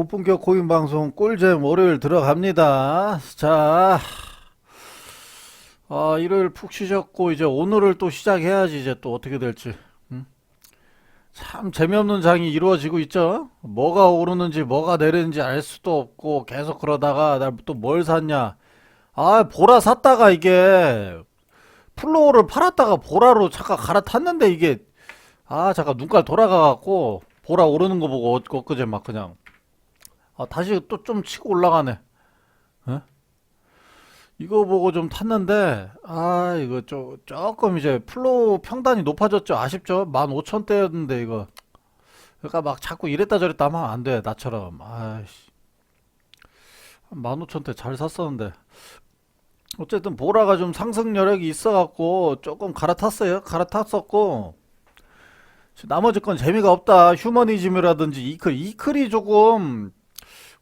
고품격 코인 방송 꿀잼 월요일 들어갑니다. 자, 아, 일요일 푹 쉬셨고 이제 오늘을 또 시작해야지 이제 또 어떻게 될지. 음? 참 재미없는 장이 이루어지고 있죠. 뭐가 오르는지 뭐가 내리는지 알 수도 없고 계속 그러다가 날 또 뭘 샀냐. 아, 보라 샀다가 이게 플로어를 팔았다가 보라로 잠깐 갈아탔는데 이게 아, 잠깐 눈깔 돌아가 갖고 보라 오르는 거 보고 엊- 엊그제 막 그냥 아, 다시 또 좀 치고 올라가네. 어? 이거 보고 좀 탔는데, 아, 이거 좀, 조금 이제 플로우 평단이 높아졌죠. 아쉽죠? 15,000대였는데, 이거. 그러니까 막 자꾸 이랬다 저랬다 하면 안 돼. 나처럼. 아이씨. 15,000대 잘 샀었는데. 어쨌든 보라가 좀 상승 여력이 있어갖고 조금 갈아탔어요. 갈아탔었고. 나머지 건 재미가 없다. 휴머니즘이라든지 이클. 이클이 조금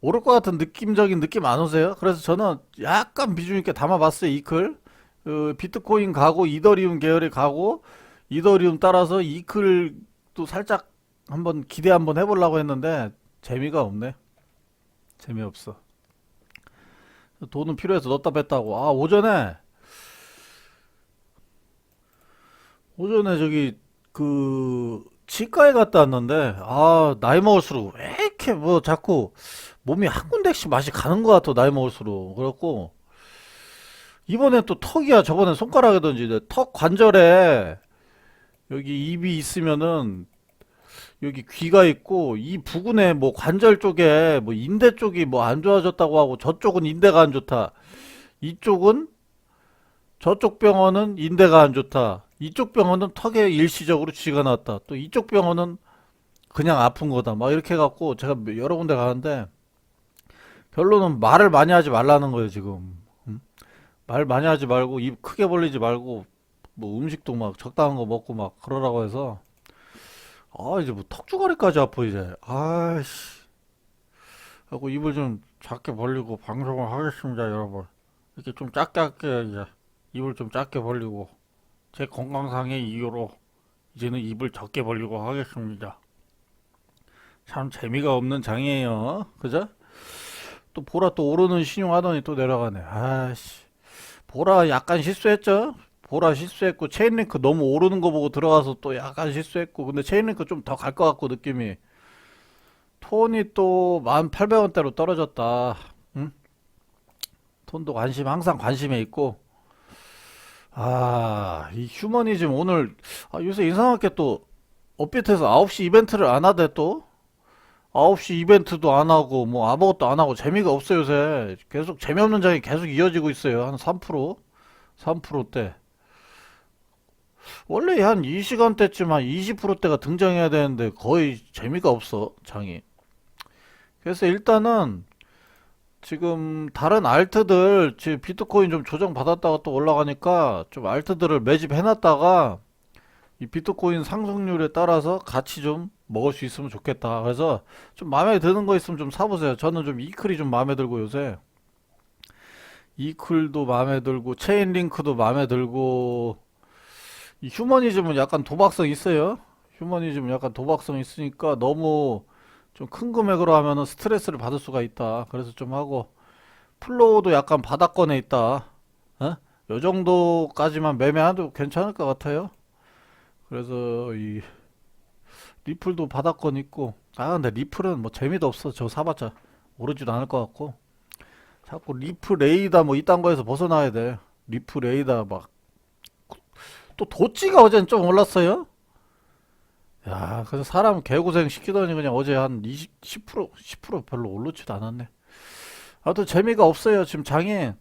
오를 것 같은 느낌적인 느낌 안 오세요? 그래서 저는 약간 비중 있게 담아봤어요, 이클. 그 비트코인 가고 이더리움 계열에 가고 이더리움 따라서 이클도 살짝 한번 기대 한번 해보려고 했는데 재미가 없네. 재미없어. 돈은 필요해서 넣었다 뺐다고. 아, 오전에 오전에 저기 그 치과에 갔다 왔는데 아, 나이 먹을수록 왜 이렇게 뭐 자꾸 몸이 한 군데씩 맛이 가는 것 같아 나이 먹을수록. 그렇고 이번에 또 턱이야. 저번에 손가락이던지. 이제 턱 관절에 여기 입이 있으면은 여기 귀가 있고 이 부근에 뭐 관절 쪽에 뭐 인대 쪽이 뭐 안 좋아졌다고 하고 저쪽은 인대가 안 좋다. 이쪽은 저쪽 병원은 인대가 안 좋다. 이쪽 병원은 턱에 일시적으로 쥐가 났다. 또 이쪽 병원은 그냥 아픈 거다 막 이렇게 해갖고 제가 여러 군데 가는데 결론은 말을 많이 하지 말라는 거예요, 지금. 음? 말 많이 하지 말고, 입 크게 벌리지 말고, 뭐 음식도 막 적당한 거 먹고 막 그러라고 해서, 아, 이제 뭐 턱주가리까지 아파, 이제. 아이씨. 하고 입을 좀 작게 벌리고 방송을 하겠습니다, 여러분. 이렇게 좀 작게 할게요, 이제. 입을 좀 작게 벌리고, 제 건강상의 이유로, 이제는 입을 적게 벌리고 하겠습니다. 참 재미가 없는 장이에요. 그죠? 또 보라 또 오르는 신용 하더니 또 내려가네. 아씨. 보라 약간 실수했죠? 보라 실수했고 체인링크 너무 오르는 거 보고 들어가서 또 약간 실수했고 근데 체인링크 좀 더 갈 것 같고 느낌이 톤이 또 1800원대로 떨어졌다. 응? 톤도 관심 항상 관심에 있고 아, 이 휴머니즘 오늘 아, 요새 이상하게 또 업비트에서 9시 이벤트를 안 하대 또 9시 이벤트도 안 하고 뭐 아무것도 안 하고 재미가 없어요 요새. 계속 재미없는 장이 계속 이어지고 있어요. 한 3% 3%대. 원래 한 이 시간대쯤 한 20%대가 등장해야 되는데 거의 재미가 없어 장이. 그래서 일단은 지금 다른 알트들 지금 비트코인 좀 조정 받았다가 또 올라가니까 좀 알트들을 매집해 놨다가 이 비트코인 상승률에 따라서 같이 좀 먹을 수 있으면 좋겠다. 그래서 좀 마음에 드는 거 있으면 좀 사보세요. 저는 좀 이클이 좀 마음에 들고 요새 이클도 마음에 들고 체인링크도 마음에 들고 이 휴머니즘은 약간 도박성 있어요. 휴머니즘은 약간 도박성 있으니까 너무 좀 큰 금액으로 하면은 스트레스를 받을 수가 있다. 그래서 좀 하고 플로우도 약간 바닥권에 있다. 어? 요 정도까지만 매매해도 괜찮을 것 같아요. 그래서 이 리플도 바닥권 있고 아 근데 리플은 뭐 재미도 없어. 저 사봤자 오르지도 않을 것 같고. 자꾸 리플 레이다 뭐 이딴 거에서 벗어나야 돼. 리플 레이다 막. 또 도찌가 어제는 좀 올랐어요? 야 그래서 사람 개고생 시키더니 그냥 어제 한 20, 10% 10% 별로 오르지도 않았네. 아무튼 재미가 없어요 지금 장에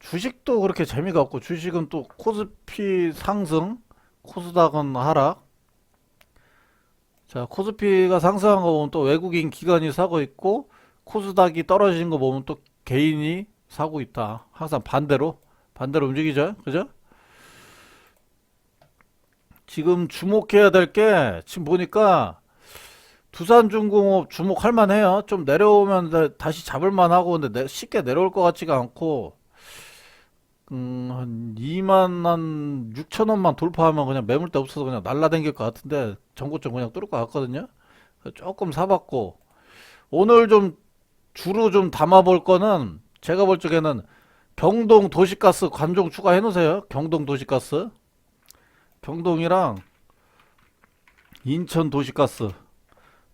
주식도 그렇게 재미가 없고 주식은 또 코스피 상승 코스닥은 하락 자, 코스피가 상승한 거 보면 또 외국인 기관이 사고 있고, 코스닥이 떨어지는 거 보면 또 개인이 사고 있다. 항상 반대로, 반대로 움직이죠. 그죠? 지금 주목해야 될 게, 지금 보니까, 두산중공업 주목할 만해요. 좀 내려오면 다- 다시 잡을 만하고, 근데 내- 쉽게 내려올 것 같지가 않고, 음, 한 2만 한 6천 원만 돌파하면 그냥 매물대 없어서 그냥 날라다닐 것 같은데 전고점 그냥 뚫을 것 같거든요. 조금 사봤고 오늘 좀 주로 좀 담아볼 거는 제가 볼 적에는 경동 도시가스 관종 추가해 놓으세요. 경동 도시가스. 경동이랑 인천 도시가스.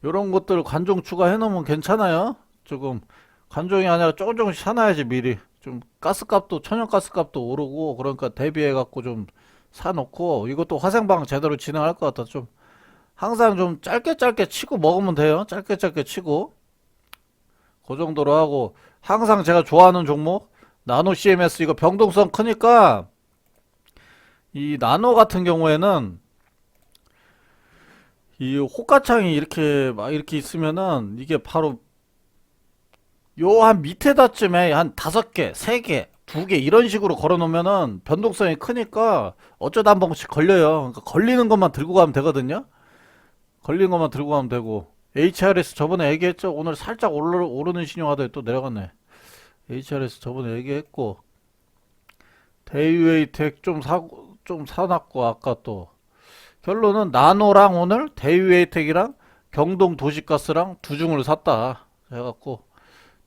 요런 것들 관종 추가해 놓으면 괜찮아요. 조금 관종이 아니라 조금 조금씩 사놔야지 미리. 좀 가스값도 천연가스 값도 오르고 그러니까 대비해 갖고 좀 사놓고 이것도 화생방 제대로 진행할 것 같아. 좀 항상 좀 짧게 짧게 치고 먹으면 돼요. 짧게 짧게 치고. 그 정도로 하고 항상 제가 좋아하는 종목 나노 CMS 이거 병동성 크니까 이 나노 같은 경우에는 이 호가창이 이렇게 막 이렇게 있으면은 이게 바로 요 한 밑에 다쯤에 한 다섯 개, 세 개, 두 개 이런 식으로 걸어 놓으면은 변동성이 크니까 어쩌다 한 번씩 걸려요. 그러니까 걸리는 것만 들고 가면 되거든요. 걸리는 것만 들고 가면 되고 HRS 저번에 얘기했죠. 오늘 살짝 오르, 오르는 신용하더니 또 내려갔네. HRS 저번에 얘기했고 대유에이텍 좀 사고 좀 사놨고 아까 또 결론은 나노랑 오늘 대유에이텍이랑 경동 도시가스랑 두 중을 샀다 해갖고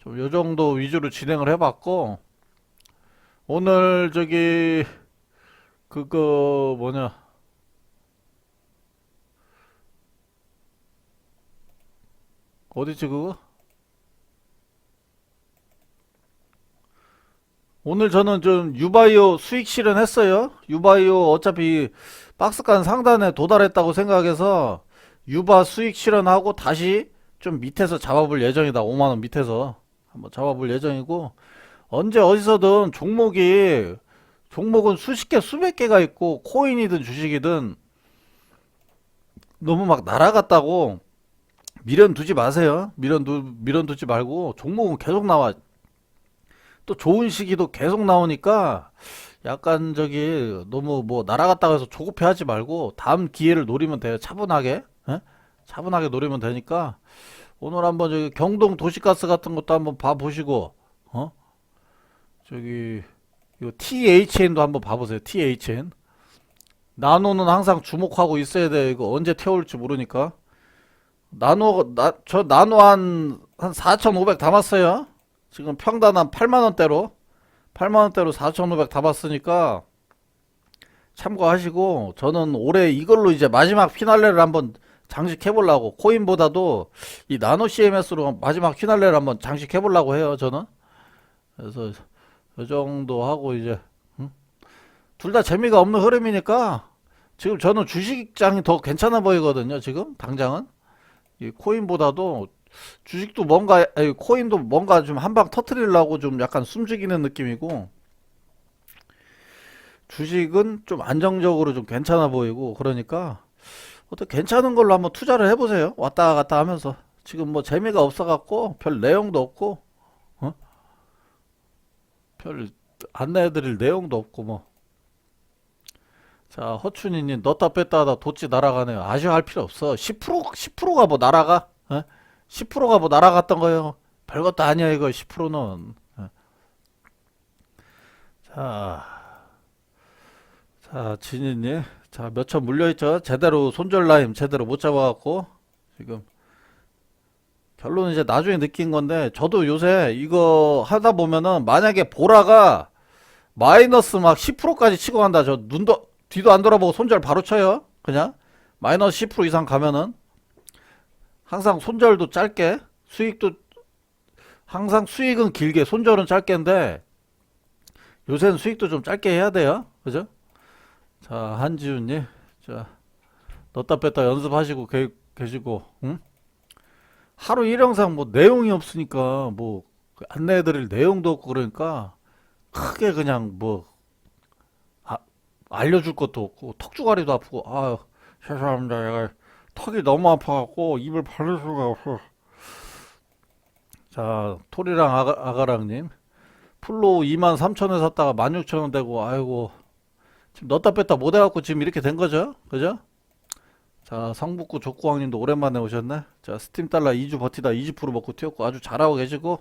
좀 요 정도 위주로 진행을 해봤고 오늘 저기 그거 뭐냐 어디지 그거? 오늘 저는 좀 유바이오 수익 실현했어요. 유바이오 어차피 박스간 상단에 도달했다고 생각해서 유바 수익 실현하고 다시 좀 밑에서 잡아볼 예정이다. 5만원 밑에서 한번 잡아볼 예정이고 언제 어디서든 종목이 종목은 수십 개 수백 개가 있고 코인이든 주식이든 너무 막 날아갔다고 미련 두지 마세요. 미련 두 미련 두지 말고 종목은 계속 나와. 또 좋은 시기도 계속 나오니까 약간 저기 너무 뭐 날아갔다고 해서 조급해 하지 말고 다음 기회를 노리면 돼요. 차분하게, 예? 차분하게 노리면 되니까 오늘 한번 저기 경동 도시가스 같은 것도 한번 봐보시고, 어? 저기 이거 THN도 한번 봐보세요. THN 나노는 항상 주목하고 있어야 돼. 이거 언제 태울지 모르니까. 나노 나 저 나노 한한 4,500 담았어요. 지금 평단 한 8만 원대로 8만 원대로 4,500 담았으니까 참고하시고 저는 올해 이걸로 이제 마지막 피날레를 한번 장식해 보려고 코인보다도 이 나노 CMS로 마지막 피날레를 한번 장식해 보려고 해요, 저는. 그래서 이 정도 하고 이제 둘다 재미가 없는 흐름이니까 지금 저는 주식장이 더 괜찮아 보이거든요, 지금 당장은. 이 코인보다도 주식도 뭔가 아니, 코인도 뭔가 좀 한 방 터트리려고 좀 약간 숨죽이는 느낌이고 주식은 좀 안정적으로 좀 괜찮아 보이고 그러니까 어떻게 괜찮은 걸로 한번 투자를 해보세요. 왔다 갔다 하면서 지금 뭐 재미가 없어갖고 별 내용도 없고 어? 별 안내해드릴 내용도 없고 뭐. 자 허춘이님 넣다 뺐다 하다 도치 날아가네요. 아쉬워할 필요 없어. 10% 10%가 뭐 날아가? 어? 10%가 뭐 날아갔던 거예요. 별것도 아니야 이거 10%는. 자, 자 진이님, 자 몇 천 물려있죠. 제대로 손절 라인 제대로 못 잡아갖고 지금 결론은 이제 나중에 느낀 건데 저도 요새 이거 하다 보면은 만약에 보라가 마이너스 막 10%까지 치고 간다. 저 눈도 뒤도 안 돌아보고 손절 바로 쳐요. 그냥 마이너스 10% 이상 가면은 항상 손절도 짧게 수익도 항상 수익은 길게 손절은 짧게인데 요새는 수익도 좀 짧게 해야 돼요 그죠 자 한지훈님 자 넣다 뺐다 연습하시고 계, 계시고 응? 하루 일영상 뭐 내용이 없으니까 뭐 안내해드릴 내용도 없고 그러니까 크게 그냥 뭐 아, 알려줄 것도 없고 턱주가리도 아프고 아 죄송합니다 제가 턱이 너무 아파갖고 입을 벌릴 수가 없어. 자, 토리랑 아가, 아가랑님. 풀로 23,000원 샀다가 16,000원 되고, 아이고. 지금 넣다 뺐다 못 해갖고 지금 이렇게 된 거죠? 그죠? 자, 성북구 족구왕님도 오랜만에 오셨네. 자, 스팀 달러 2주 버티다 20% 먹고 튀었고 아주 잘하고 계시고.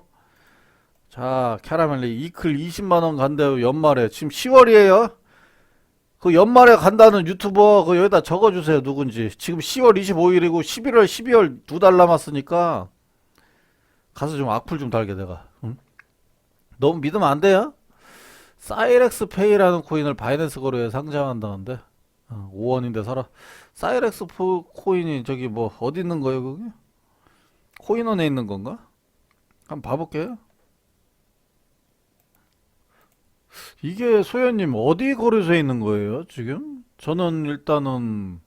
자, 캐러멜리 이클 20만원 간대요, 연말에. 지금 10월이에요. 그 연말에 간다는 유튜버 그 여기다 적어주세요 누군지 지금 10월 25일이고 11월 12월 두 달 남았으니까 가서 좀 악플 좀 달게 내가. 응? 너무 믿으면 안 돼요? 사이렉스 페이라는 코인을 바이낸스 거래에 상장한다는데 어, 5원인데 사라. 사이렉스 포- 코인이 저기 뭐 어디 있는 거예요, 그게? 코인원에 있는 건가? 한번 봐볼게요. 이게 소연님 어디 거래소에 있는 거예요, 지금? 저는 일단은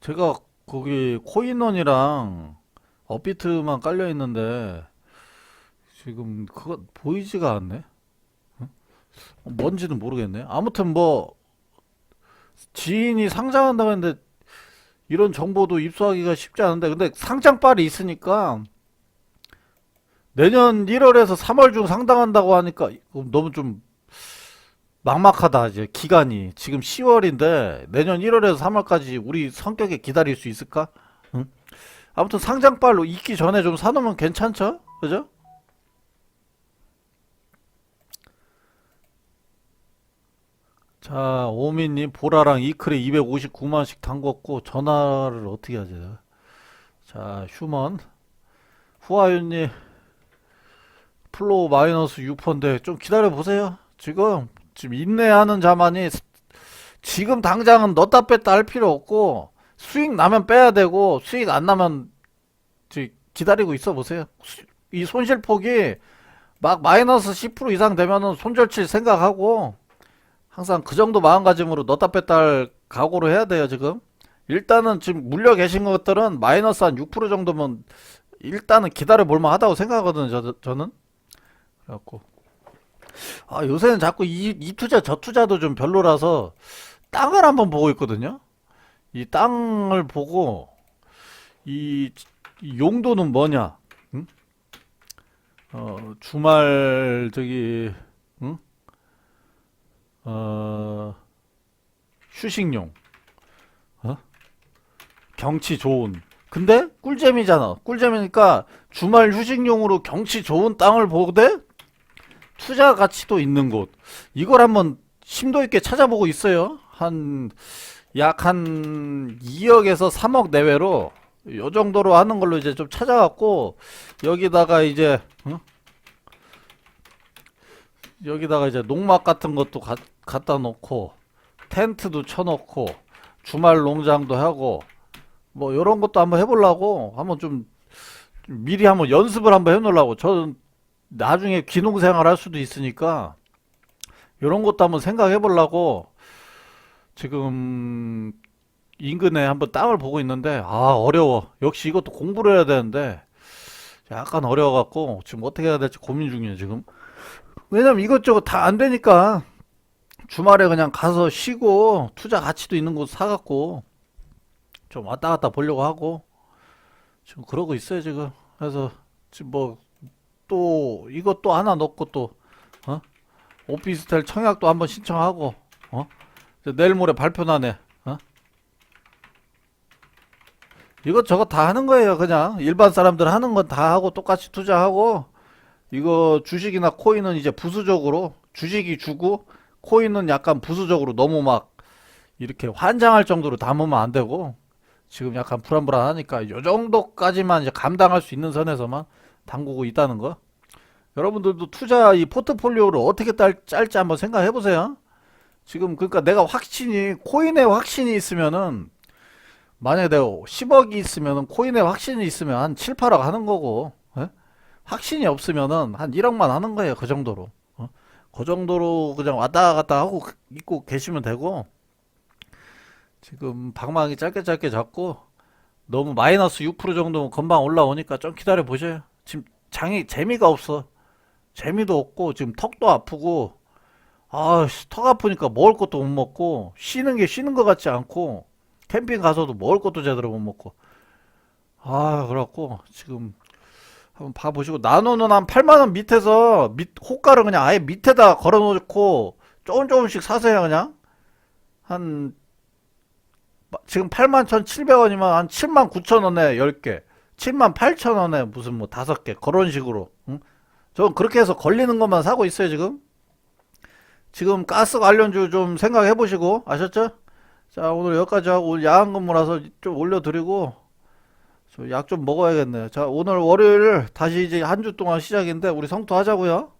제가 거기 코인원이랑 업비트만 깔려 있는데 지금 그거 보이지가 않네. 응? 뭔지는 모르겠네. 아무튼 뭐 지인이 상장한다고 했는데 이런 정보도 입수하기가 쉽지 않은데 근데 상장빨이 있으니까 내년 1월에서 3월 중 상당한다고 하니까 너무 좀 막막하다 이제 기간이 지금 10월인데 내년 1월에서 3월까지 우리 성격에 기다릴 수 있을까? 응? 아무튼 상장빨로 있기 전에 좀 사놓으면 괜찮죠? 그죠? 자, 오미님 보라랑 이클에 259만씩 담궜고 전화를 어떻게? 내가? 자, 휴먼 후아윤님 플로우 마이너스 6%인데 좀 기다려 보세요. 지금 지금 인내하는 자만이 스- 지금 당장은 넣었다 뺐다 할 필요 없고 수익 나면 빼야 되고 수익 안 나면 지- 기다리고 있어 보세요. 수- 이 손실폭이 막 마이너스 10% 이상 되면은 손절칠 생각하고 항상 그 정도 마음가짐으로 넣었다 뺐다 할 각오로 해야 돼요, 지금. 일단은 지금 물려 계신 것들은 마이너스 한 6% 정도면 일단은 기다려 볼만 하다고 생각하거든요, 저, 저는. 그래갖고. 아, 요새는 자꾸 이, 이 투자, 저 투자도 좀 별로라서 땅을 한번 보고 있거든요. 이 땅을 보고 이, 이 용도는 뭐냐? 응? 어, 주말 저기 응? 어, 휴식용. 어? 경치 좋은. 근데 꿀잼이잖아. 꿀잼이니까 주말 휴식용으로 경치 좋은 땅을 보되 투자 가치도 있는 곳. 이걸 한번 심도 있게 찾아보고 있어요. 한, 약 한 2억에서 3억 내외로 요 정도로 하는 걸로 이제 좀 찾아갖고 여기다가 이제, 어? 여기다가 이제 농막 같은 것도 가- 갖다 놓고 텐트도 쳐놓고 주말 농장도 하고 뭐 요런 것도 한번 해보려고 한번 좀 미리 한번 연습을 한번 해놓으려고. 저는 나중에 귀농생활 할 수도 있으니까 요런 것도 한번 생각해 보려고 지금 인근에 한번 땅을 보고 있는데 아 어려워. 역시 이것도 공부를 해야 되는데 약간 어려워 갖고 지금 어떻게 해야 될지 고민 중이에요 지금. 왜냐면 이것저것 다 안 되니까 주말에 그냥 가서 쉬고 투자 가치도 있는 곳 사갖고 좀 왔다 갔다 보려고 하고 지금 그러고 있어요 지금 그래서 지금 뭐 또 이것 또 하나 넣고 또 어? 오피스텔 청약도 한번 신청하고 어? 내일 모레 발표 나네 어? 이것저것 다 하는 거예요 그냥 일반 사람들 하는 건 다 하고 똑같이 투자하고 이거 주식이나 코인은 이제 부수적으로 주식이 주고 코인은 약간 부수적으로 너무 막 이렇게 환장할 정도로 담으면 안 되고 지금 약간 불안불안하니까 요 정도까지만 이제 감당할 수 있는 선에서만 담그고 있다는 거. 여러분들도 투자 이 포트폴리오를 어떻게 딸, 짤지 한번 생각해 보세요. 지금 그러니까 내가 확신이 코인에 확신이 있으면은 만약에 내가 10억이 있으면은 코인에 확신이 있으면 한 7, 8억 하는 거고 예? 확신이 없으면은 한 1억만 하는 거예요. 그 정도로. 어? 그 정도로 그냥 왔다 갔다 하고 있고 계시면 되고 지금 방망이 짧게 짧게 잡고 너무 마이너스 6% 정도면 금방 올라오니까 좀 기다려 보셔요. 지금 장이 재미가 없어. 재미도 없고 지금 턱도 아프고 아, 씨, 턱 아프니까 먹을 것도 못 먹고 쉬는 게 쉬는 것 같지 않고 캠핑 가서도 먹을 것도 제대로 못 먹고 아, 그래갖고 지금 한번 봐보시고 나노는 한 8만 원 밑에서 밑 호가를 그냥 아예 밑에다 걸어 놓고 조금 조금씩 사세요 그냥 한 지금 81,700원이면 한 79,000원에 10개 78,000원에 무슨 뭐 5개 그런 식으로 응? 저 그렇게 해서 걸리는 것만 사고 있어요 지금 지금 가스 관련주 좀 생각해 보시고 아셨죠? 자 오늘 여기까지 하고 오늘 야간 근무라서 좀 올려드리고 저 약 좀 먹어야겠네. 자, 오늘 월요일 다시 이제 한 주 동안 시작인데 우리 성투하자고요.